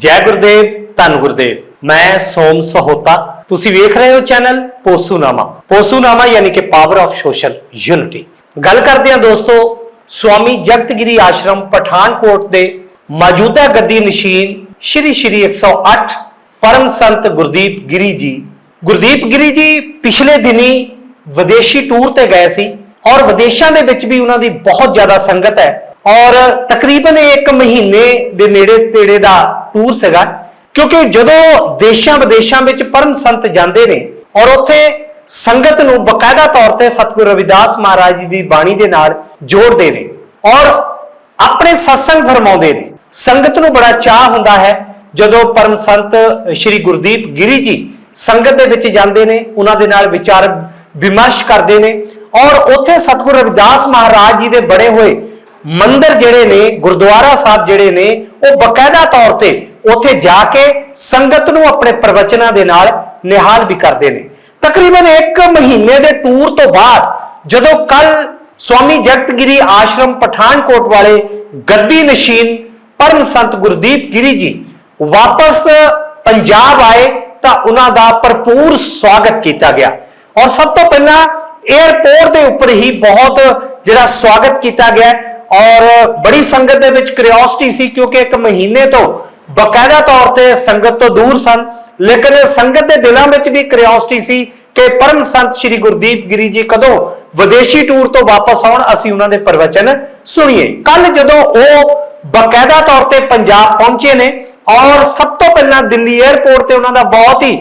ਜੈ ਗੁਰਦੇਵ, ਧੰਨ ਗੁਰਦੇਵ। ਮੈਂ ਸੋਮ ਸਹੋਤਾ। ਤੁਸੀਂ ਵੇਖ ਰਹੇ ਹੋ ਚੈਨਲ ਪੋਸੂਨਾਮਾ। ਪੋਸੂਨਾਮਾ ਯਾਨੀ ਕਿ ਪਾਵਰ ਆਫ ਸੋਸ਼ਲ ਯੂਨਿਟੀ ਗੱਲ ਕਰਦੇ ਹਾਂ ਦੋਸਤੋ, ਸਵਾਮੀ ਜਗਤਗਿਰੀ ਆਸ਼ਰਮ ਪਠਾਨਕੋਟ ਦੇ ਮੌਜੂਦਾ ਗੱਦੀ ਨਸ਼ੀਨ ਸ਼੍ਰੀ ਸ਼੍ਰੀ 108 ਪਰਮ ਸੰਤ ਗੁਰਦੀਪ ਗਿਰੀ ਜੀ। ਗੁਰਦੀਪ ਗਿਰੀ ਜੀ ਪਿਛਲੇ ਦਿਨੀ ਵਿਦੇਸ਼ੀ ਟੂਰ ਤੇ ਗਏ ਸੀ ਔਰ ਵਿਦੇਸ਼ਾਂ ਦੇ ਵਿੱਚ ਵੀ ਉਹਨਾਂ ਦੀ ਬਹੁਤ ਜ਼ਿਆਦਾ ਸੰਗਤ ਹੈ। ਔਰ ਤਕਰੀਬਨ 1 ਮਹੀਨੇ ਦੇ ਨੇੜੇ ਤੇੜੇ ਦਾ ਟੂਰ ਸੀਗਾ, ਕਿਉਂਕਿ ਜਦੋਂ ਦੇਸ਼ਾਂ ਵਿਦੇਸ਼ਾਂ ਵਿੱਚ ਪਰਮ ਸੰਤ ਜਾਂਦੇ ਨੇ ਔਰ ਉੱਥੇ ਸੰਗਤ ਨੂੰ ਬਕਾਇਦਾ ਤੌਰ ਤੇ ਸਤਿਗੁਰੂ ਰਵਿਦਾਸ ਮਹਾਰਾਜ ਜੀ ਦੀ ਬਾਣੀ ਦੇ ਨਾਲ ਜੋੜਦੇ ਨੇ ਔਰ ਆਪਣੇ ਸਤਸੰਗ ਫਰਮਾਉਂਦੇ ਨੇ। ਸੰਗਤ ਨੂੰ ਬੜਾ ਚਾਹ ਹੁੰਦਾ ਹੈ ਜਦੋਂ ਪਰਮ ਸੰਤ ਸ੍ਰੀ ਗੁਰਦੀਪ ਗਿਰੀ ਜੀ ਸੰਗਤ ਦੇ ਵਿੱਚ ਜਾਂਦੇ ਨੇ, ਉਹਨਾਂ ਦੇ ਨਾਲ ਵਿਚਾਰ ਵਿਮਰਸ਼ ਕਰਦੇ ਨੇ ਔਰ ਉੱਥੇ ਸਤਿਗੁਰੂ ਰਵਿਦਾਸ ਮਹਾਰਾਜ ਜੀ ਦੇ ਬਣੇ ਹੋਏ ਮੰਦਿਰ ਜਿਹੜੇ ਨੇ, ਗੁਰਦੁਆਰਾ ਸਾਹਿਬ ਜਿਹੜੇ ਨੇ, ਉਹ ਬਕਾਇਦਾ ਤੌਰ ਤੇ ਉੱਥੇ ਜਾ ਕੇ ਸੰਗਤ ਨੂੰ ਆਪਣੇ ਪ੍ਰਵਚਨਾਂ ਦੇ ਨਾਲ ਨਿਹਾਲ ਵੀ ਕਰਦੇ ਨੇ। ਤਕਰੀਬਨ 1 ਮਹੀਨੇ ਦੇ ਟੂਰ ਤੋਂ ਬਾਅਦ ਜਦੋਂ ਕੱਲ ਸਵਾਮੀ ਜਗਤਗਿਰੀ ਆਸ਼ਰਮ ਪਠਾਨਕੋਟ ਵਾਲੇ ਗੱਦੀ ਨਸ਼ੀਨ ਪਰਮ ਸੰਤ ਗੁਰਦੀਪ ਗਿਰੀ ਜੀ ਵਾਪਸ ਪੰਜਾਬ ਆਏ ਤਾਂ ਉਹਨਾਂ ਦਾ ਭਰਪੂਰ ਸਵਾਗਤ ਕੀਤਾ ਗਿਆ। ਔਰ ਸਭ ਤੋਂ ਪਹਿਲਾਂ 에ਅਰਪੋਰਟ ਦੇ ਉੱਪਰ ਹੀ ਬਹੁਤ ਜਿਹੜਾ ਸਵਾਗਤ ਕੀਤਾ ਗਿਆ। ਔਰ ਬੜੀ ਸੰਗਤ ਦੇ ਵਿੱਚ ਕਿਉਰਿਓਸਿਟੀ ਸੀ, ਕਿਉਂਕਿ ਇੱਕ ਮਹੀਨੇ ਤੋਂ ਬਕਾਇਦਾ ਤੌਰ ਤੇ ਸੰਗਤ ਤੋਂ ਦੂਰ ਸਨ, ਲੇਕਿਨ ਸੰਗਤ ਦੇ ਦਿਲਾਂ ਵਿੱਚ ਵੀ ਕਿਉਰਿਓਸਿਟੀ ਸੀ ਕਿ ਪਰਮ ਸੰਤ ਸ੍ਰੀ ਗੁਰਦੀਪ ਗਿਰੀ ਜੀ ਕਦੋਂ ਵਿਦੇਸ਼ੀ ਟੂਰ ਤੋਂ ਵਾਪਸ ਆਉਣ, ਅਸੀਂ ਉਹਨਾਂ ਦੇ ਪ੍ਰਵਚਨ ਸੁਣੀਏ। ਕੱਲ ਜਦੋਂ ਉਹ ਬਕਾਇਦਾ ਤੌਰ ਤੇ ਪੰਜਾਬ ਪਹੁੰਚੇ ਨੇ, ਔਰ ਸਭ ਤੋਂ ਪਹਿਲਾਂ ਦਿੱਲੀ 에ਅਰਪੋਰਟ ਤੇ ਉਹਨਾਂ ਦਾ ਬਹੁਤ ਹੀ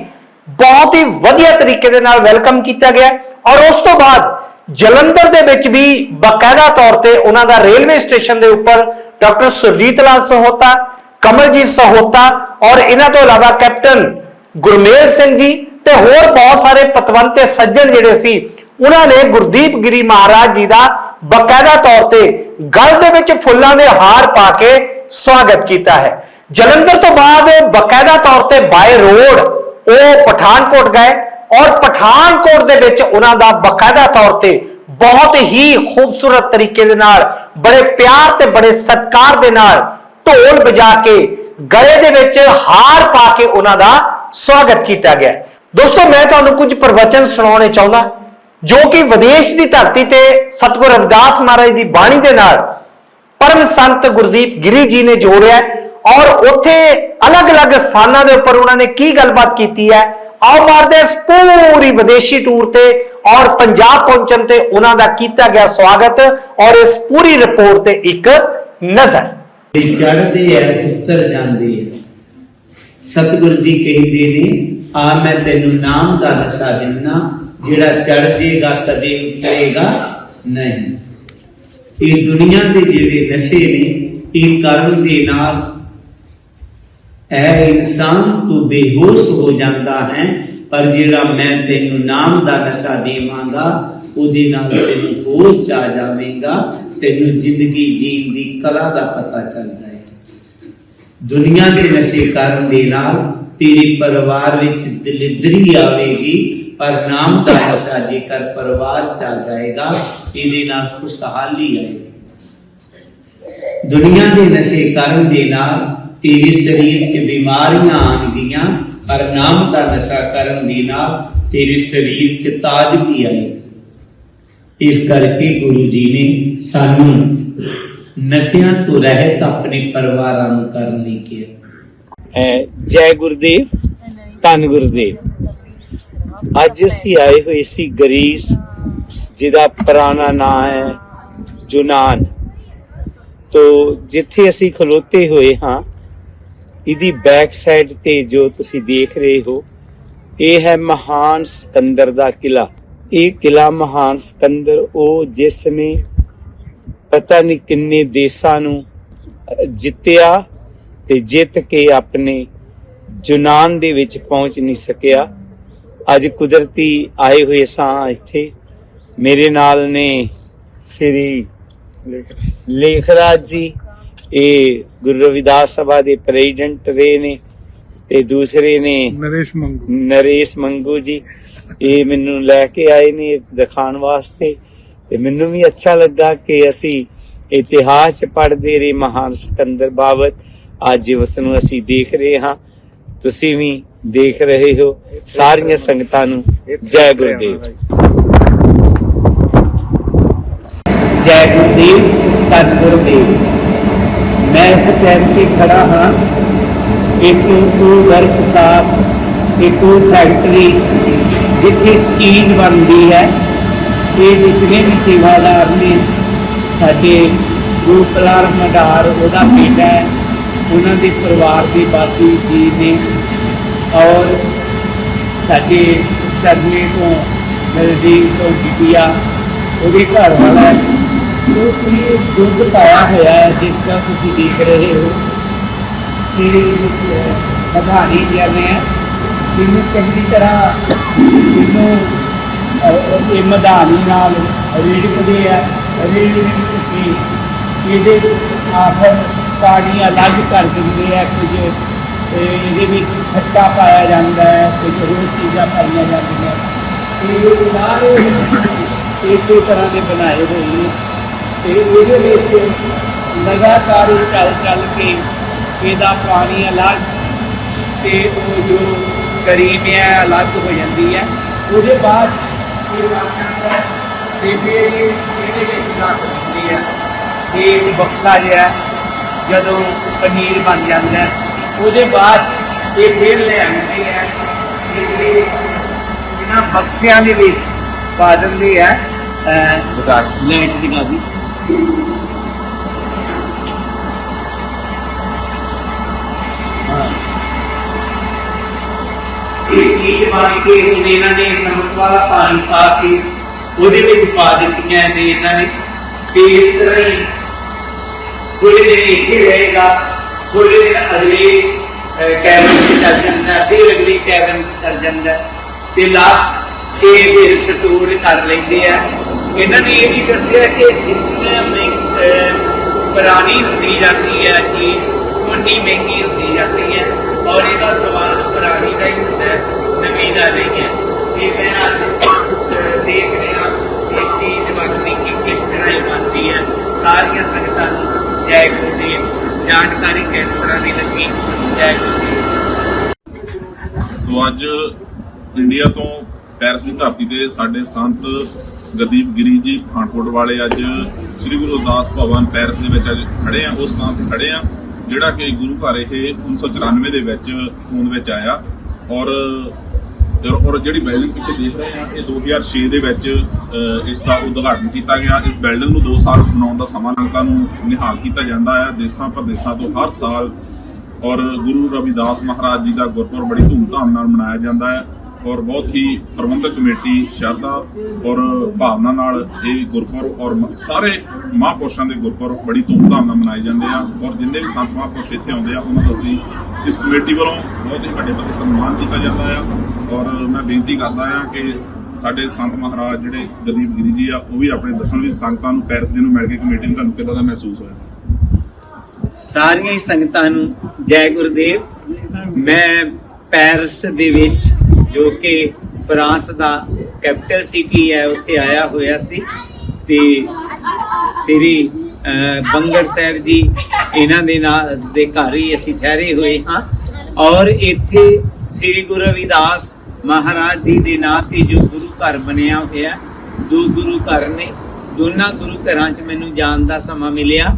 ਬਹੁਤ ਹੀ ਵਧੀਆ ਤਰੀਕੇ ਦੇ ਨਾਲ ਵੈਲਕਮ ਕੀਤਾ ਗਿਆ, ਔਰ ਉਸ ਤੋਂ ਬਾਅਦ ਜਲੰਧਰ ਦੇ ਵਿੱਚ ਵੀ ਬਕਾਇਦਾ ਤੌਰ ਤੇ ਉਹਨਾਂ ਦਾ ਰੇਲਵੇ ਸਟੇਸ਼ਨ ਦੇ ਉੱਪਰ ਡਾਕਟਰ ਸੁਰਜੀਤ ਲਾਲ ਸਹੋਤਾ, ਕਮਲਜੀਤ ਸਹੋਤਾ ਔਰ ਇਹਨਾਂ ਤੋਂ ਇਲਾਵਾ ਕੈਪਟਨ ਗੁਰਮੇਲ ਸਿੰਘ ਜੀ ਤੇ ਹੋਰ ਬਹੁਤ ਸਾਰੇ ਪਤਵੰਤ ਤੇ ਸੱਜਣ ਜਿਹੜੇ ਸੀ, ਉਹਨਾਂ ਨੇ ਗੁਰਦੀਪ ਗਿਰੀ ਮਹਾਰਾਜ ਜੀ ਦਾ ਬਕਾਇਦਾ ਤੌਰ ਤੇ ਗਲ ਦੇ ਵਿੱਚ ਫੁੱਲਾਂ ਦੇ ਹਾਰ ਪਾ ਕੇ ਸਵਾਗਤ ਕੀਤਾ ਹੈ। ਜਲੰਧਰ ਤੋਂ ਬਾਅਦ ਬਕਾਇਦਾ ਤੌਰ ਤੇ ਬਾਏ ਰੋਡ, ਉਹ ਪਠਾਨਕੋਟ ਗਏ। ਔਰ ਪਠਾਨਕੋਟ ਦੇ ਵਿੱਚ ਉਹਨਾਂ ਦਾ ਬਕਾਇਦਾ ਤੌਰ ਤੇ ਬਹੁਤ ਹੀ ਖੂਬਸੂਰਤ ਤਰੀਕੇ ਦੇ ਨਾਲ, ਬੜੇ ਪਿਆਰ ਤੇ ਬੜੇ ਸਤਿਕਾਰ ਦੇ ਨਾਲ ਢੋਲ ਵਜਾ ਕੇ ਗਲੇ ਦੇ ਵਿੱਚ ਹਾਰ ਪਾ ਕੇ ਉਹਨਾਂ ਦਾ ਸਵਾਗਤ ਕੀਤਾ ਗਿਆ। ਦੋਸਤੋ, ਮੈਂ ਤੁਹਾਨੂੰ ਕੁਝ ਪ੍ਰਵਚਨ ਸੁਣਾਉਣੇ ਚਾਹੁੰਦਾ, ਜੋ ਕਿ ਵਿਦੇਸ਼ ਦੀ ਧਰਤੀ ਤੇ ਸਤਿਗੁਰ ਰਵਿਦਾਸ ਮਹਾਰਾਜ ਦੀ ਬਾਣੀ ਦੇ ਨਾਲ ਪਰਮ ਸੰਤ ਗੁਰਦੀਪ ਗਿਰੀ ਜੀ ਨੇ ਜੋੜਿਆ ਔਰ ਉੱਥੇ ਅਲੱਗ-ਅਲੱਗ ਸਥਾਨਾਂ ਦੇ ਉੱਪਰ ਉਹਨਾਂ ਨੇ ਕੀ ਗੱਲਬਾਤ ਕੀਤੀ ਹੈ ਆਓ ਮਾਰਦੇ ਇਸ ਪੂਰੀ ਵਿਦੇਸ਼ੀ ਟੂਰ ਤੇ ਔਰ ਪੰਜਾਬ ਪਹੁੰਚਣ ਤੇ ਉਹਨਾਂ ਦਾ ਕੀਤਾ ਗਿਆ ਸਵਾਗਤ ਔਰ ਇਸ ਪੂਰੀ ਰਿਪੋਰਟ ਤੇ ਇੱਕ ਨਜ਼ਰ। ਤੇ ਚੜਦੇ ਉੱਤਰ ਜਾਂਦੇ ਐ ਸਤਿਗੁਰੂ ਜੀ ਕਹਿੰਦੇ ਨੇ, ਆ ਮੈਂ ਤੈਨੂੰ ਨਾਮ ਦਾ ਨਸ਼ਾ ਦਿੰਨਾ, ਜਿਹੜਾ ਚੜ ਜੇਗਾ ਕਦੇ ਉਤਰੇਗਾ ਨਹੀਂ। ਇਹ ਦੁਨੀਆ ਦੇ ਜਿਹੜੇ ਨਸ਼ੇ ਨੇ, ਇਹ ਕਰਨ ਦੇ ਨਾਲ ਐ ਇਨਸਾਨ ਤੂੰ ਬੇਹੋਸ਼ ਹੋ ਜਾਂਦਾ ਹੈ, ਪਰ ਜਿਹੜਾ ਮੈਂ ਤੈਨੂੰ ਨਾਮ ਦਾ ਨਸ਼ਾ ਦੇਵਾਂਗਾ, ਉਹਦੇ ਨਾਲ ਤੈਨੂੰ ਹੋਸ਼ ਚ ਆ ਤੈਨੂੰ ਜ਼ਿੰਦਗੀ ਜੀਣ ਦੀ ਕਲਾ ਦਾ ਪਤਾ ਚੱਲ ਜਾਏਗਾ। ਦੁਨੀਆ ਦੇ ਨਸ਼ੇ ਕਰਨ ਦੇ ਨਾਲ ਤੇਰੇ ਪਰਿਵਾਰ ਵਿੱਚ ਦਲਿਦਰੀ ਆਵੇਗੀ, ਪਰ ਨਾਮ ਦਾ ਨਸ਼ਾ ਜੇਕਰ ਪਰਿਵਾਰ ਚੱਲ ਜਾਏਗਾ, ਇਹਦੇ ਨਾਲ ਖੁਸ਼ਹਾਲੀ ਆਏਗੀ। ਦੁਨੀਆ ਦੇ ਨਸ਼ੇ ਕਰਨ ਦੇ ਨਾਲ ਤੇਰੇ ਸਰੀਰ 'ਚ ਬਿਮਾਰੀਆਂ ਆਉਣਗੀਆਂ ਪਰ ਨਾਮ ਦਾ ਨਸ਼ਾ ਕਰਨ ਦੇ ਨਾਲ ਤੇਰੇ ਸਰੀਰ 'ਚ ਤਾਜ਼ਗੀ ਆਏਗੀ ਇਸ ਕਰਕੇ ਗੁਰੂ ਜੀ ਨੇ ਸਾਨੂੰ ਨਸ਼ਿਆਂ ਤੋਂ ਰਹਿਤ ਆਪਣੇ ਪਰਿਵਾਰਾਂ ਨੂੰ ਕਰਨ ਲਈ ਕਿਹਾ। ਜੈ ਗੁਰਦੇਵ, ਧੰਨ ਗੁਰਦੇਵ। ਅੱਜ ਅਸੀਂ ਆਏ ਹੋਏ ਸੀ ਗਰੀਸ, ਜਿਹਦਾ ਪੁਰਾਣਾ ਨਾਮ ਹੈ ਜੁਨਾਨ। ਤੋ ਜਿੱਥੇ ਅਸੀਂ ਖਲੋਤੇ ਹੋਏ ਹਾਂ ਇਹਦੀ ਬੈਕ ਸਾਈਡ ਤੇ ਜੋ ਤੁਸੀਂ ਦੇਖ ਰਹੇ ਹੋ ਇਹ ਹੈ ਮਹਾਨ ਸਿਕੰਦਰ ਦਾ ਕਿਲਾ। ਇਹ ਕਿਲਾ ਮਹਾਨ ਸਿਕੰਦਰ ਉਹ ਜਿਸ ਨੇ ਪਤਾ ਨਹੀਂ ਕਿੰਨੇ ਦੇਸ਼ਾਂ ਨੂੰ ਜਿੱਤਿਆ ਤੇ ਜਿੱਤ ਕੇ ਆਪਣੇ ਜੁਨਾਨ ਦੇ ਵਿੱਚ ਪਹੁੰਚ ਨਹੀਂ ਸਕਿਆ। ਅੱਜ ਕੁਦਰਤੀ ਆਏ ਹੋਏ ਸਾਂ ਇੱਥੇ। ਮੇਰੇ ਨਾਲ ਨੇ ਸ੍ਰੀ ਲੇਖਰਾਜ ਜੀ। ਇਹ ਗੁਰੂ ਰਵਿਦਾਸ ਸਭਾ ਦੇ ਪ੍ਰੈਜ਼ੀਡੈਂਟ ਰਹੇ ਨੇ ਤੇ ਦੂਸਰੇ ਨੇ ਨਰੇਸ਼ ਮੰਗੂ। ਨਰੇਸ਼ ਮੰਗੂ ਜੀ। ਇਹ ਮੈਨੂੰ ਲੈ ਕੇ ਆਏ ਨੇ ਦਿਖਾਉਣ ਵਾਸਤੇ ਤੇ ਮੈਨੂੰ ਵੀ ਅੱਛਾ ਲੱਗਾ ਕਿ ਅਸੀਂ ਇਤਿਹਾਸ ਚ ਪੜ੍ਹਦੇ ਰਹੇ ਮਹਾਨ ਸਿਕੰਦਰ ਬਾਬਤ। ਅੱਜ ਉਸ ਨੂੰ ਅਸੀਂ ਦੇਖ ਰਹੇ ਹਾਂ। ਤੁਸੀਂ ਵੀ ਦੇਖ ਰਹੇ ਹੋ ਸਾਰੀਆਂ ਸੰਗਤਾਂ ਨੂੰ। ਜੈ ਗੁਰਦੇਵ। ਜੈ ਗੁਰਦੇਵ ਧੰਨ ਗੁਰਦੇਵ ਮੈਂ ਇਸ ਟਾਈਮ ਤੇ ਖੜਾ ਹਾਂ। ਇੱਕ ਉਹ ਵਰਕਸ਼ਾਪ ਇੱਕ ਉਹ ਫੈਕਟਰੀ ਜਿੱਥੇ ਚੀਜ਼ ਬਣਦੀ ਹੈ। ਇਹ ਜਿਤਨੇ ਵੀ ਸੇਵਾਦਾਰ ਨੇ, ਸਾਡੇ ਗੋਪਲਾਲ ਮਡਾਰ, ਉਹਦਾ ਬੇਟਾ ਹੈ। ਉਹਨਾਂ ਦੇ ਪਰਿਵਾਰ ਦੇ ਬਾਕੀ ਜੀ ਨੇ। ਔਰ ਸਾਡੇ ਸਰਨੇ ਤੋਂ ਦਲਜੀਤ ਤੋਂ ਬਿਟਿਆ ਉਹਦੇ ਘਰ ਵਾਲਾ ਹੈ ਉਹ ਦੁੱਧ ਪਾਇਆ ਹੋਇਆ ਹੈ, ਜਿਸ ਦਾ ਤੁਸੀਂ ਦੇਖ ਰਹੇ ਹੋ ਕਿ ਮਧਾਨੀ ਜਾਂਦੇ ਆ ਇਹਨੂੰ ਚੰਗੀ ਤਰ੍ਹਾਂ ਇਹਨੂੰ ਇਹ ਮਧਾਨੀ ਨਾਲ ਰੇੜਕਦੇ ਆ ਰੇੜ ਕੇ ਇਹਦੇ ਆਖਰ ਪਾਣੀ ਅਲੱਗ ਕਰ ਦਿੰਦੇ ਆ, ਕੁਝ ਇਹਦੇ ਵਿੱਚ ਖੱਟਾ ਪਾਇਆ ਜਾਂਦਾ ਹੈ, ਕੁਝ ਹੋਰ ਚੀਜ਼ਾਂ ਪਾਈਆਂ ਜਾਂਦੀਆਂ। ਤੇ ਇਹ ਸਾਰੇ ਇਸੇ ਤਰ੍ਹਾਂ ਦੇ ਬਣਾਏ ਹੋਏ ਨੇ। ਤੇ ਇਹਦੇ ਵਿੱਚ ਲਗਾਤਾਰ ਚੱਲ ਚੱਲ ਕੇ ਇਹਦਾ ਪਾਣੀ ਅਲੱਗ ਤੇ ਉਹ ਜੋ ਕਰੀਬ ਹੈ ਅਲੱਗ ਹੋ ਜਾਂਦੀ ਹੈ। ਉਹਦੇ ਬਾਅਦ ਇਹ ਜਾਂਦਾ ਹੈ ਤੇ ਫਿਰ ਇਹ ਇਹਦੇ ਵਿੱਚ ਰੱਖ ਦਿੰਦੀ ਹੈ। ਇਹ ਇੱਕ ਬਕਸਾ ਜਿਹਾ ਜਦੋਂ ਪਨੀਰ ਬਣ ਜਾਂਦਾ ਉਹਦੇ ਬਾਅਦ ਇਹ ਫਿਰ ਲੈ ਆਉਂਦੇ ਹੈ ਇਹ ਇਹਨਾਂ ਬਕਸਿਆਂ ਦੇ ਵਿੱਚ ਪਾ ਦਿੰਦੀ ਹੈ ਅਹ ਲੈਟ ਦੀ ਗਾਦੀ ਇਹ ਚੀਜ਼ ਬਣ ਕੇ ਹੁਣ ਇਹਨਾਂ ਨੇ ਨਮਕ ਵਾਲਾ ਪਾਣੀ ਪਾ ਕੇ ਉਹਦੇ ਵਿੱਚ ਪਾ ਦਿੱਤੀਆਂ ਨੇ ਇਹਨਾਂ ਨੇ ਤੇ ਇਸ ਤਰ੍ਹਾਂ ਹੀ। ਥੋੜੇ ਦਿਨ ਇੱਥੇ ਰਹੇਗਾ ਥੋੜੇ ਦਿਨ ਅਗਲੇ ਕੈਬਨ ਵਿੱਚ ਚੱਲ ਜਾਂਦਾ ਫਿਰ ਅਗਲੇ ਕੈਬਨ ਵਿੱਚ ਚੱਲ ਜਾਂਦਾ ਤੇ ਲਾਸਟ ਇਹ ਫਿਰ ਸਟੋਰ ਕਰ ਲੈਂਦੇ ਆ ਇਹਨਾਂ ਨੇ ਇਹ ਵੀ ਦੱਸਿਆ ਕਿ ਜਿੰਨਾ ਮਹਿੰ- ਪੁਰਾਣੀ ਹੁੰਦੀ ਜਾਂਦੀ ਹੈ ਚੀਜ਼ ਉਨੀ ਮਹਿੰਗੀ ਹੁੰਦੀ ਜਾਂਦੀ ਹੈ ਔਰ ਇਹਦਾ ਸਵਾਦ ਪੁਰਾਣੀ ਦਾ ਹੀ ਹੁੰਦਾ ਹੈ, ਨਵੀਂ ਦਾ ਨਹੀਂ ਹੈ। ਇਹ ਮੈਂ ਅੱਜ ਦੇਖ ਰਿਹਾ ਇਹ ਚੀਜ਼ ਬਣਦੀ ਕਿ ਕਿਸ ਤਰ੍ਹਾਂ ਇਹ ਬਣਦੀ ਹੈ। ਸਾਰੀਆਂ ਸੰਗਤਾਂ ਨੂੰ ਜੈ ਗੁਰੂ ਜੀ ਜਾਣਕਾਰੀ ਕਿਸ ਤਰ੍ਹਾਂ ਦੀ ਲੱਗੀ, ਜੈ ਗੁਰਦੇਵ ਸੋ ਅੱਜ ਇੰਡੀਆ ਤੋਂ ਪੈਰਿਸ ਦੀ ਧਰਤੀ ਤੇ ਸਾਡੇ ਸੰਤ ਗਦੀਪ ਗਿਰੀ ਜੀ, ਪਠਾਨਕੋਟ ਵਾਲੇ ਅੱਜ ਸ੍ਰੀ ਗੁਰੂ ਅਰਦਾਸ ਭਵਨ ਪੈਰਿਸ ਦੇ ਵਿੱਚ ਅੱਜ ਖੜੇ ਆ, ਉਸ ਥਾਂ ਤੇ ਖੜੇ ਆ, ਜਿਹੜਾ ਕਿ ਗੁਰੂ ਘਰ ਇਹ 1994 ਦੇ ਵਿੱਚ ਹੋਂਦ ਵਿੱਚ ਆਇਆ ਔਰ ਔਰ ਜਿਹੜੀ ਬਿਲਡਿੰਗ ਤੁਸੀਂ ਦੇਖ ਰਹੇ ਆ, ਇਹ 2006 ਦੇ ਵਿੱਚ ਇਸ ਦਾ ਉਦਘਾਟਨ ਕੀਤਾ ਗਿਆ। ਇਸ ਬਿਲਡਿੰਗ ਨੂੰ 2 ਸਾਲ ਬਣਾਉਣ ਦਾ ਸਮਾਂ ਸੰਗਤਾਂ ਨੂੰ ਨਿਹਾਲ ਕੀਤਾ ਜਾਂਦਾ ਹੈ ਦੇਸਾਂ ਪ੍ਰਦੇਸਾਂ ਤੋਂ ਹਰ ਸਾਲ। ਔਰ ਗੁਰੂ ਰਵਿਦਾਸ ਮਹਾਰਾਜ ਜੀ ਦਾ ਗੁਰਪੁਰਬ ਬੜੀ ਧੂਮਧਾਮ ਨਾਲ ਮਨਾਇਆ ਜਾਂਦਾ ਹੈ ਔਰ ਬਹੁਤ ਹੀ ਪ੍ਰਬੰਧਕ ਕਮੇਟੀ, ਸ਼ਰਧਾ ਔਰ ਭਾਵਨਾ ਨਾਲ ਇਹ ਗੁਰਪੁਰਬ ਔਰ ਸਾਰੇ ਮਹਾਂਪੁਰਸ਼ਾਂ ਦੇ ਗੁਰਪੁਰਬ ਬੜੀ ਧੂਮਧਾਮ ਨਾਲ ਮਨਾਏ ਜਾਂਦੇ ਆ ਔਰ ਜਿੰਨੇ ਵੀ ਸੰਤ ਮਹਾਂਪੁਰਸ਼ ਇੱਥੇ ਆਉਂਦੇ ਆ, ਉਹਨਾਂ ਦਾ ਅਸੀਂ ਇਸ ਕਮੇਟੀ ਵੱਲੋਂ ਬਹੁਤ ਹੀ ਵੱਡੇ ਪੱਧਰ ਸਨਮਾਨ ਕੀਤਾ ਜਾਂਦਾ ਆ। ਔਰ ਮੈਂ ਬੇਨਤੀ ਕਰਦਾ ਆ ਕਿ ਸਾਡੇ ਸੰਤ ਮਹਾਰਾਜ ਜਿਹੜੇ ਗਦੀਪ ਗਿਰੀ ਜੀ ਆ, ਉਹ ਵੀ ਆਪਣੇ ਦੱਸਣ ਵੀ ਸੰਗਤਾਂ ਨੂੰ, ਪੈਰਸ ਦੇ ਨੂੰ ਮਿਲ ਕੇ ਕਮੇਟੀ ਨੂੰ ਤੁਹਾਨੂੰ ਕਿੱਦਾਂ ਦਾ ਮਹਿਸੂਸ ਹੋਇਆ? ਸਾਰੀਆਂ ਹੀ ਸੰਗਤਾਂ ਨੂੰ ਜੈ ਗੁਰਦੇਵ। ਮੈਂ ਪੈਰਿਸ ਦੇ ਵਿੱਚ ਜੋ ਕਿ ਫਰਾਂਸ ਦਾ ਕੈਪੀਟਲ ਸਿਟੀ ਹੈ, ਉੱਥੇ ਆਇਆ ਹੋਇਆ ਸੀ ਤੇ ਸ੍ਰੀ ਬੰਗੜ ਸਾਹਿਬ ਜੀ ਇਹਨਾਂ ਦੇ ਨਾਲ, ਦੇ ਘਰ ਹੀ ਅਸੀਂ ਠਹਿਰੇ ਹੋਏ ਹਾਂ ਔਰ ਇੱਥੇ ਸ੍ਰੀ ਗੁਰੂ ਰਵਿਦਾਸ ਮਹਾਰਾਜ ਜੀ ਦੇ ਨਾਂ ਤੇ ਜੋ ਗੁਰੂ ਘਰ ਬਣਿਆ ਹੋਇਆ, ਦੋ ਗੁਰੂ ਘਰ ਨੇ, ਦੋਨਾਂ ਗੁਰੂ ਘਰਾਂ 'ਚ ਮੈਨੂੰ ਜਾਣ ਦਾ ਸਮਾਂ ਮਿਲਿਆ।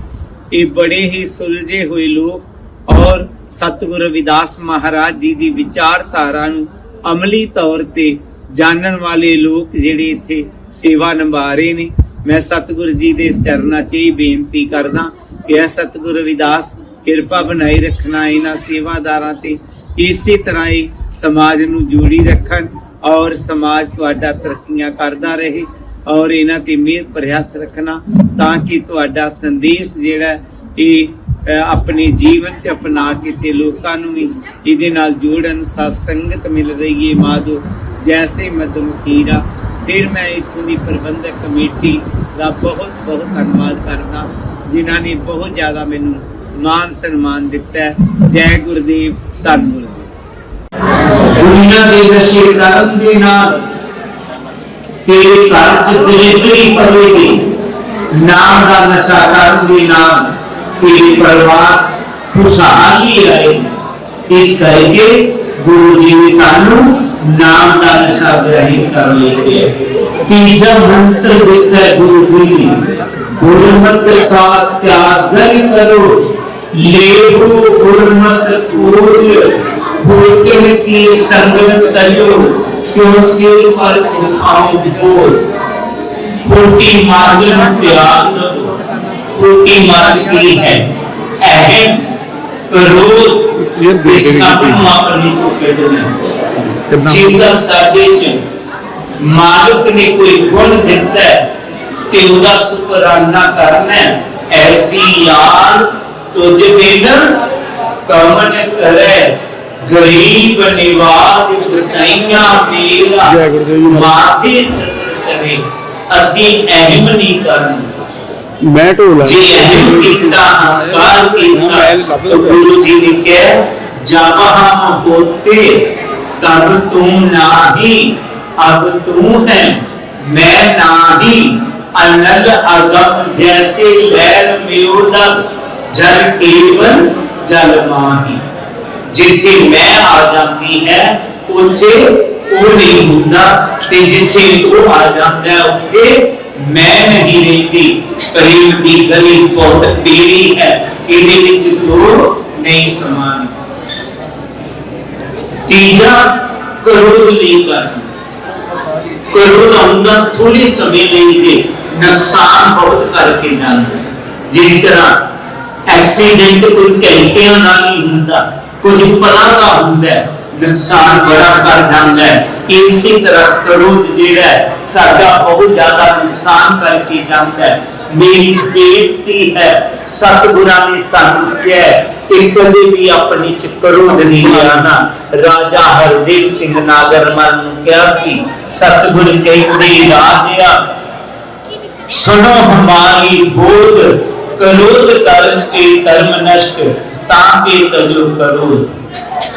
ਇਹ ਬੜੇ ਹੀ ਸੁਲਝੇ ਹੋਏ ਲੋਕ ਔਰ ਸਤਿਗੁਰੂ ਰਵਿਦਾਸ ਮਹਾਰਾਜ ਜੀ ਦੀ ਵਿਚਾਰਧਾਰਾ ਨੂੰ ਅਮਲੀ ਤੌਰ ਤੇ ਜਾਣਨ ਵਾਲੇ ਲੋਕ ਜਿਹੜੇ ਇੱਥੇ ਸੇਵਾ ਨਿਭਾ ਰਹੇ ਨੇ। ਮੈਂ ਸਤਿਗੁਰੂ ਜੀ ਦੇ ਚਰਨਾਂ 'ਚ ਇਹ ਬੇਨਤੀ ਕਰਦਾ ਕਿ ਇਹ ਸਤਿਗੁਰੂ ਰਵਿਦਾਸ ਕਿਰਪਾ ਬਣਾਈ ਰੱਖਣਾ ਇਹਨਾਂ ਸੇਵਾਦਾਰਾਂ ਤੇ। ਇਸੇ ਤਰ੍ਹਾਂ ਹੀ ਸਮਾਜ ਨੂੰ ਜੋੜੀ ਰੱਖਣ ਔਰ ਸਮਾਜ ਤੁਹਾਡਾ ਤਰੱਕੀਆਂ ਕਰਦਾ ਰਹੇ ਔਰ ਇਹਨਾਂ ਤੇ ਮਿਹਰ ਭਰਿਆ ਰੱਖਣਾ ਤਾਂ ਕਿ ਤੁਹਾਡਾ ਸੰਦੇਸ਼ ਜਿਹੜਾ ਇਹ ਆਪਣੇ ਜੀਵਨ ਚ ਅਪਣਾ ਕੇ ਤੇ ਲੋਕਾਂ ਨੂੰ ਵੀ ਇਹਦੇ ਨਾਲ ਜੋੜਨ ਸਤ ਸੰਗਤ ਮਿਲ ਰਹੀ ਹੈ ਮਾਧੋ, ਜੈਸੇ ਮਦਮਖੀਰਾ ਫਿਰ ਮੈਂ ਇੱਥੋਂ ਦੀ ਪ੍ਰਬੰਧਕ ਕਮੇਟੀ ਦਾ ਬਹੁਤ ਬਹੁਤ ਧੰਨਵਾਦ ਕਰਦਾ, ਜਿਨ੍ਹਾਂ ਨੇ ਬਹੁਤ ਜ਼ਿਆਦਾ ਮੈਨੂੰ ਮਾਨ ਸਨਮਾਨ ਦਿੱਤਾ ਹੈ। ਜੈ ਗੁਰਦੇਵ, ਧੰਨ ਗੁਰਦੇਵ। ਦੁਨੀਆ ਦੇ ਨਸ਼ੇ ਕਰਨ ਦੇ ਨਾਲ ਤੇਰੇ ਘਰ ਚ ਦਰਿਦਰੀ ਪਵੇਗੀ ਨਾਮ ਦਾ ਨਸ਼ਾ ਕਰਨ ਦੇ ਨਾਲ ਤੇਰੇ ਪਰਿਵਾਰ ਖੁਸ਼ਹਾਲੀ ਆਏ ਇਸ ਕਰਕੇ ਗੁਰੂ ਜੀ ਨੇ ਸਾਨੂੰ ਨਾਮ ਦਾ ਨਸ਼ਾ ਗ੍ਰਹਿਣ ਕਰ ਲਿਆ ਤੀਜਾ ਮੰਤਰ ਦਿੱਤਾ ਹੈ ਗੁਰੂ ਜੀ ਨੇ ਗੁਰਮਤ ਕਾ ਤਿਆਗਨ ਕਰੋ ਲੇਹੂ ਗੁਰਮਤ ਕੂਲ ਭੂਤਨ ਕੀ ਸੰਗਤ ਕਰਿਓ ਕਿਉ ਸਿਰ ਪਰ ਉਠਾਓ ਬੋਝ ਖੋਟੀ ਮਾਰਗ ਨੂੰ ਤਿਆਗ ਦਿਓ ਖੋਟੀ ਮਾਰਗ ਕੀ ਹੈ ਅਹਿਮ ਕਰੋਧ ਇਹ ਸਭ ਨੂੰ। ਆਪਣੀ ਚੁੱਕੇ ਦੇਣਾ ਜੀਵਦਾ ਸਾਡੇ ਚ ਮਾਲਕ ਨੇ ਕੋਈ ਗੁਣ ਦਿੱਤਾ ਤੇ ਉਹਦਾ ਸ਼ੁਕਰਾਨਾ ਕਰਨਾ। ਐਸੀ ਯਾਰ ਤੁਝ ਬਿਨ ਕਮਨ ਕਰੇ। ਗਰੀਬ ਨਿਵਾਜ ਗਸਈਆਂ ਮੇਰਾ ਮਾਥੇ ਸਜਦ ਕਰੇ। ਅਸੀਂ ਅਹਿਮ ਨਹੀਂ ਕਰਨੀ। ਮੈਂ ਢੋਲਾ ਜੇ ਅਹਿਮ ਕੀਤਾ ਹੰਕਾਰ ਕੀਤਾ ਤਾਂ ਗੁਰੂ ਜੀ ਨੇ ਕਿਹਾ ਜਾਵਹਾਂ ਹੋਤੇ ਤਬ ਤੂੰ ਨਾਹੀ ਅਬ ਤੂੰ ਹੈ ਮੈਂ ਨਾਹੀ ਅਨਲ ਅਗਮ ਜੈਸੇ ਲਹਿਰ ਮਿਉਦਾ ਜਲ ਕੇਵਲ ਜਲ ਮਾਹੀ ਜਿੱਥੇ ਮੈਂ ਆ ਜਾਂਦੀ ਹੈ ਉੱਥੇ ਉਹ ਨਹੀਂ ਹੁੰਦਾ ਤੇ ਜਿੱਥੇ ਉਹ ਆ ਜਾਂਦਾ ਹੈ ਉੱਥੇ ਮੈਂ ਨਹੀਂ ਰਹਿੰਦੀ। ਪ੍ਰੇਮ ਦੀ ਗਲੀ ਬਹੁਤ ਤੇਰੀ ਹੈ। ਇਹਦੇ ਵਿੱਚ ਦੋ ਨਹੀਂ ਸਮਾਨ ਤੀਜਾ ਕਰੋਧ ਨਹੀਂ ਕਰਨਾ ਕਰੋਧ ਹੁੰਦਾ ਥੋੜੇ ਸਮੇਂ ਲਈ ਜੇ ਨੁਕਸਾਨ ਬਹੁਤ ਕਰਕੇ ਜਾਂਦਾ। ਜਿਸ ਤਰ੍ਹਾਂ ਐਕਸੀਡੈਂਟ ਕੋਈ ਘੰਟਿਆਂ ਨਾਲ ਨਹੀਂ ਹੁੰਦਾ, ਕੁਝ ਪਲਾਂ ਦਾ ਹੁੰਦਾ। ਨੁਕਸਾਨ ਬੜਾ ਕਰ ਜਾਂਦਾ ਹੈ। ਇਸੇ ਤਰ੍ਹਾਂ ਕਰੋਧ ਜਿਹੜਾ ਸਾਡਾ ਬਹੁਤ ਜ਼ਿਆਦਾ ਨੁਕਸਾਨ ਕਰਕੇ ਜਾਂਦਾ ਹੈ। ਮੇਰੀ ਬੇਨਤੀ ਹੈ, ਸਤਿਗੁਰਾਂ ਨੇ ਸਾਨੂੰ ਕਿਹਾ ਕਿ ਕਦੇ ਵੀ ਆਪਣੀ ਚ ਕਰੋਧ ਨਹੀਂ ਲਿਆਣਾ ਰਾਜਾ ਹਰਦੇਵ ਸਿੰਘ ਨਾਗਰਮਨ ਨੂੰ ਕਿਹਾ ਸੀ, ਸਤਿਗੁਰ ਕਹਿੰਦੇ, ਰਾਜਿਆ, ਸੁਣੋ ਹਮਾਰੀ ਬੋਧ। ਕਰੋਧ ਕਰਨ ਕੇ ਧਰਮ ਨਸ਼ਟ, ਤਾਂ ਕੇ ਤਜੋ ਕਰੋ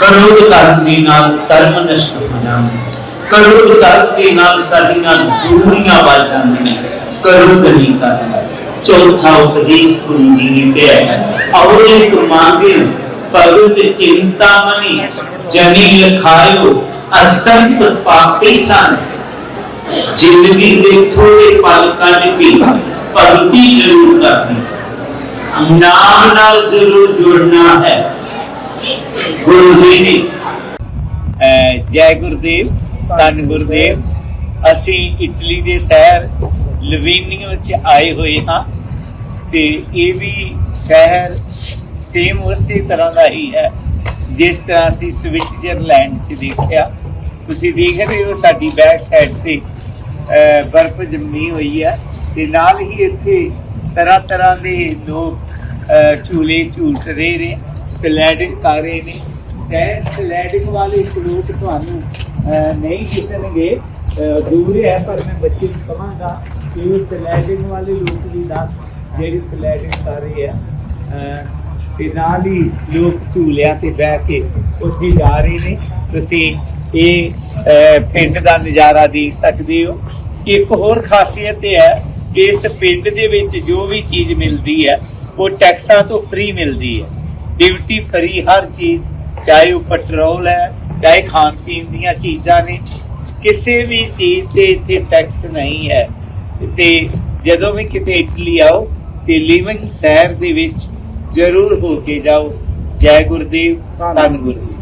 ਕਰੋਧ ਕਰਨ ਦੇ ਨਾਲ ਧਰਮ ਨਸ਼ਟ ਹੋ ਜਾਂਦਾ। ਕਰੋਧ ਕਰਨ ਦੇ ਨਾਲ ਸਾਡੀਆਂ ਦੂਰੀਆਂ ਵੱਜ ਜਾਂਦੀਆਂ। ਕਰੋਧ ਨਹੀਂ ਕਰਨਾ। ਚੌਥਾ ਉਪਦੇਸ਼ ਗੁਰੂ ਜੀ ਨੇ ਕਿਹਾ ਹੈ ਔਰ ਇੱਕ ਭਗਤ ਚਿੰਤਾ ਮਨੀ ਜਨੀ ਲਖਾਇਓ ਅਸੰਤ ਪਾਪੀ ਸਨ। ਜ਼ਿੰਦਗੀ ਦੇ ਥੋੜੇ ਪਲ ਕੱਢ ਕੇ ਭਗਤੀ ਜ਼ਰੂਰ ਕਰਨੀ। ਨਾਮ ਨਾਲ ਜ਼ਰੂਰ ਜੁੜਨਾ ਹੈ। ਗੁਰੂ ਜੀ ਨੇ ਜੈ ਗੁਰਦੇਵ, ਧੰਨ ਗੁਰਦੇਵ। ਅਸੀਂ ਇਟਲੀ ਦੇ ਸ਼ਹਿਰ ਲਵੇਨੀਓ ਚ ਆਏ ਹੋਏ ਹਾਂ ਤੇ ਇਹ ਵੀ ਸ਼ਹਿਰ ਸੇਮ ਉਸੇ ਤਰ੍ਹਾਂ ਦਾ ਹੀ ਹੈ ਜਿਸ ਤਰ੍ਹਾਂ ਅਸੀਂ ਸਵਿਟਜ਼ਰਲੈਂਡ ਚ ਦੇਖਿਆ। ਤੁਸੀਂ ਦੇਖ ਰਹੇ ਹੋ ਸਾਡੀ ਬੈਕ ਸਾਈਡ ਤੇ, ਅਹ ਬਰਫ਼ ਜੰਮੀ ਹੋਈ ਹੈ ਤੇ ਨਾਲ ਹੀ ਇੱਥੇ ਤਰ੍ਹਾਂ ਤਰ੍ਹਾਂ ਦੇ ਲੋਕ, ਅਹ ਝੂਲੇ ਝੂਟ ਰਹੇ ਨੇ। ਸਲੈਡਿੰਗ ਕਰ ਰਹੇ ਨੇ। ਸੈ ਸਲੈਡਿੰਗ ਵਾਲੇ ਲੋਕ ਤੁਹਾਨੂੰ ਨਹੀਂ ਦਿਸਣਗੇ ਦੂਰ ਹੈ ਪਰ ਮੈਂ ਬੱਚੇ ਨੂੰ ਕਹਾਂਗਾ ਕਿ ਉਹ ਸਲੈਡਿੰਗ ਵਾਲੇ ਲੋਕ ਵੀ ਦੱਸ ਜਿਹੜੇ ਸਲੈਡਿੰਗ ਕਰ ਰਹੇ ਹੈ। ਅਹ, ਤੇ ਨਾਲ ਹੀ ਲੋਕ ਝੂਲਿਆਂ ਤੇ ਬਹਿ ਕੇ ਉੱਥੇ ਜਾ ਰਹੇ ਨੇ। ਤੁਸੀਂ ਇਹ ਪਿੰਡ ਦਾ ਨਜ਼ਾਰਾ ਦੇਖ ਸਕਦੇ ਹੋ। ਇੱਕ ਹੋਰ ਖਾਸੀਅਤ ਇਹ ਹੈ ਕਿ ਇਸ ਪਿੰਡ ਦੇ ਵਿੱਚ ਜੋ ਵੀ ਚੀਜ਼ ਮਿਲਦੀ ਹੈ ਉਹ ਟੈਕਸਾਂ ਤੋਂ ਫ੍ਰੀ ਮਿਲਦੀ ਹੈ। ਡਿਊਟੀ ਫਰੀ ਹਰ ਚੀਜ਼, ਚਾਹੇ ਉਹ ਪੈਟਰੋਲ ਹੈ, ਚਾਹੇ ਖਾਣ ਪੀਣ ਦੀਆਂ ਚੀਜ਼ਾਂ ਨੇ, ਕਿਸੇ ਵੀ ਚੀਜ਼ ਤੇ ਇੱਥੇ ਟੈਕਸ ਨਹੀਂ ਹੈ। ਤੇ ਜਦੋਂ ਵੀ ਕਿਤੇ ਇਟਲੀ ਆਓ, ਤੇ ਲਿਵਿੰਗ ਸ਼ਹਿਰ ਦੇ ਵਿੱਚ ਜ਼ਰੂਰ ਹੋ ਕੇ ਜਾਓ। ਜੈ ਗੁਰਦੇਵ, ਧੰਨ ਗੁਰਦੇਵ।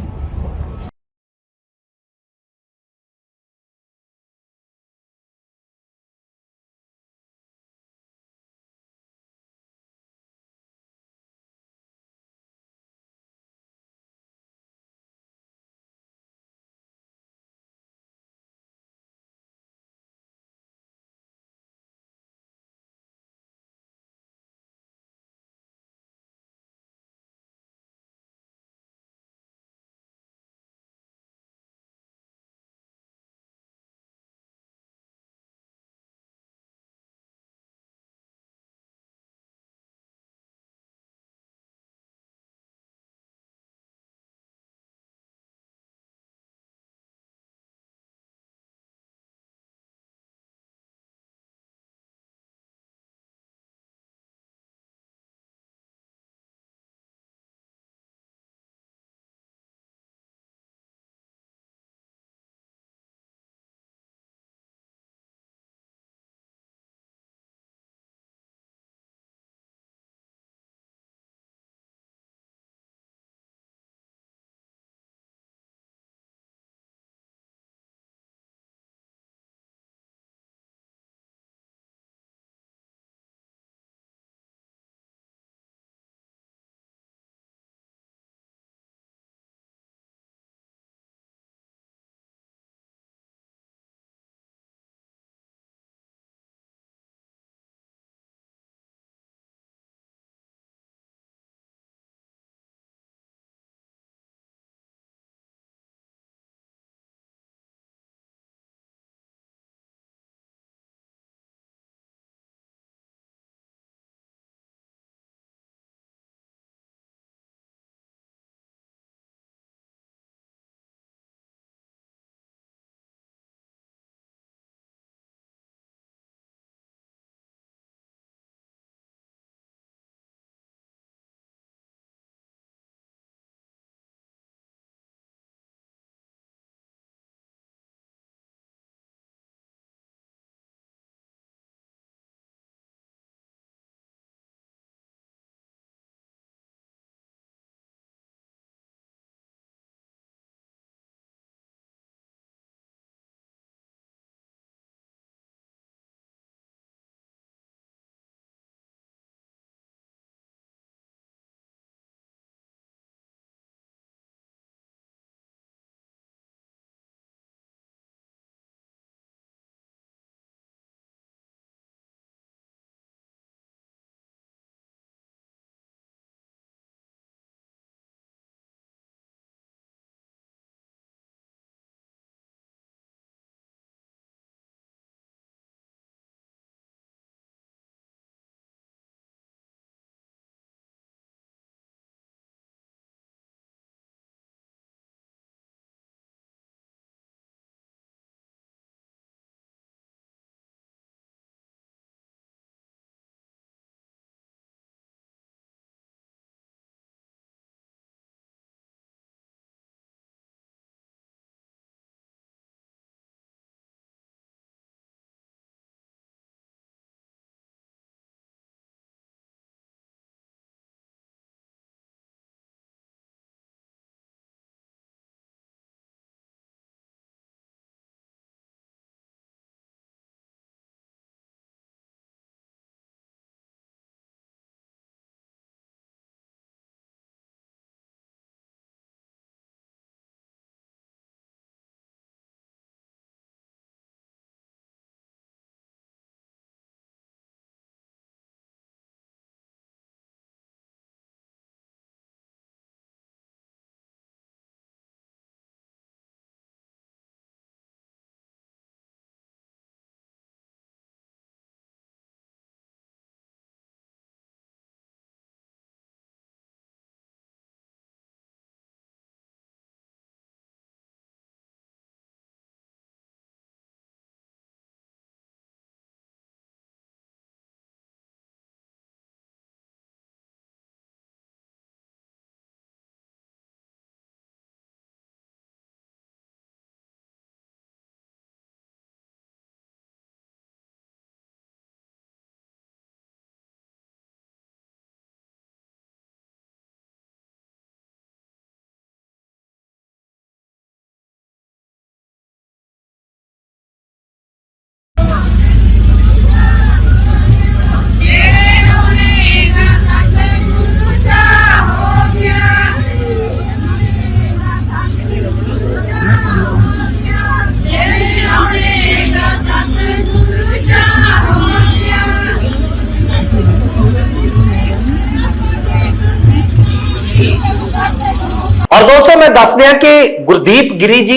ਦੋਸਤੋ ਮੈਂ ਦੱਸ ਦਿਆਂ ਕਿ ਗੁਰਦੀਪ ਗਿਰੀ ਜੀ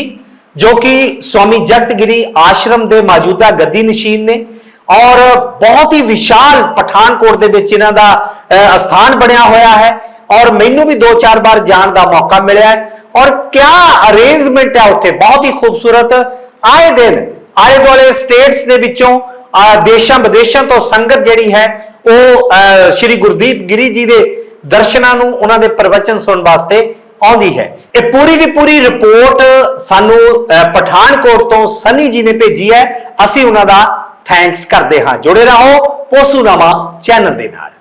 ਜੋ ਕਿ ਸਵਾਮੀ ਜਗਤ ਗਿਰੀ ਆਸ਼ਰਮ ਦੇ ਮੌਜੂਦਾ ਗੱਦੀ ਨਸ਼ੀਨ ਨੇ ਔਰ ਬਹੁਤ ਹੀ ਵਿਸ਼ਾਲ ਪਠਾਨਕੋਟ ਦੇ ਵਿੱਚ ਇਹਨਾਂ ਦਾ ਅਹ, ਬਣਿਆ ਹੋਇਆ ਹੈ ਔਰ ਮੈਨੂੰ ਵੀ ਦੋ ਚਾਰ ਵਾਰ ਜਾਣ ਦਾ ਮੌਕਾ ਮਿਲਿਆ ਹੈ ਔਰ ਕਿਆ ਅਰੇਂਜਮੈਂਟ ਹੈ ਉੱਥੇ ਬਹੁਤ ਹੀ ਖੂਬਸੂਰਤ। ਆਏ ਦਿਨ ਆਲੇ ਦੁਆਲੇ ਸਟੇਟਸ ਦੇ ਵਿੱਚੋਂ ਅਹ, ਦੇਸ਼ਾਂ ਵਿਦੇਸ਼ਾਂ ਤੋਂ ਸੰਗਤ ਜਿਹੜੀ ਹੈ ਉਹ ਅਹ, ਸ਼੍ਰੀ ਗੁਰਦੀਪ ਗਿਰੀ ਜੀ ਦੇ ਦਰਸ਼ਨਾਂ ਨੂੰ ਉਹਨਾਂ ਦੇ ਪ੍ਰਵਚਨ ਸੁਣਨ ਵਾਸਤੇ ਆਉਂਦੀ ਹੈ। ਇਹ ਪੂਰੀ ਦੀ ਪੂਰੀ ਰਿਪੋਰਟ ਸਾਨੂੰ ਪਠਾਨਕੋਟ ਤੋਂ ਸਨੀ ਜੀ ਨੇ ਭੇਜੀ ਹੈ। ਅਸੀਂ ਉਹਨਾਂ ਦਾ ਥੈਂਕਸ ਕਰਦੇ ਹਾਂ। ਜੁੜੇ ਰਹੋ ਪੋਸੂਨਾਮਾ ਚੈਨਲ ਦੇ ਨਾਲ।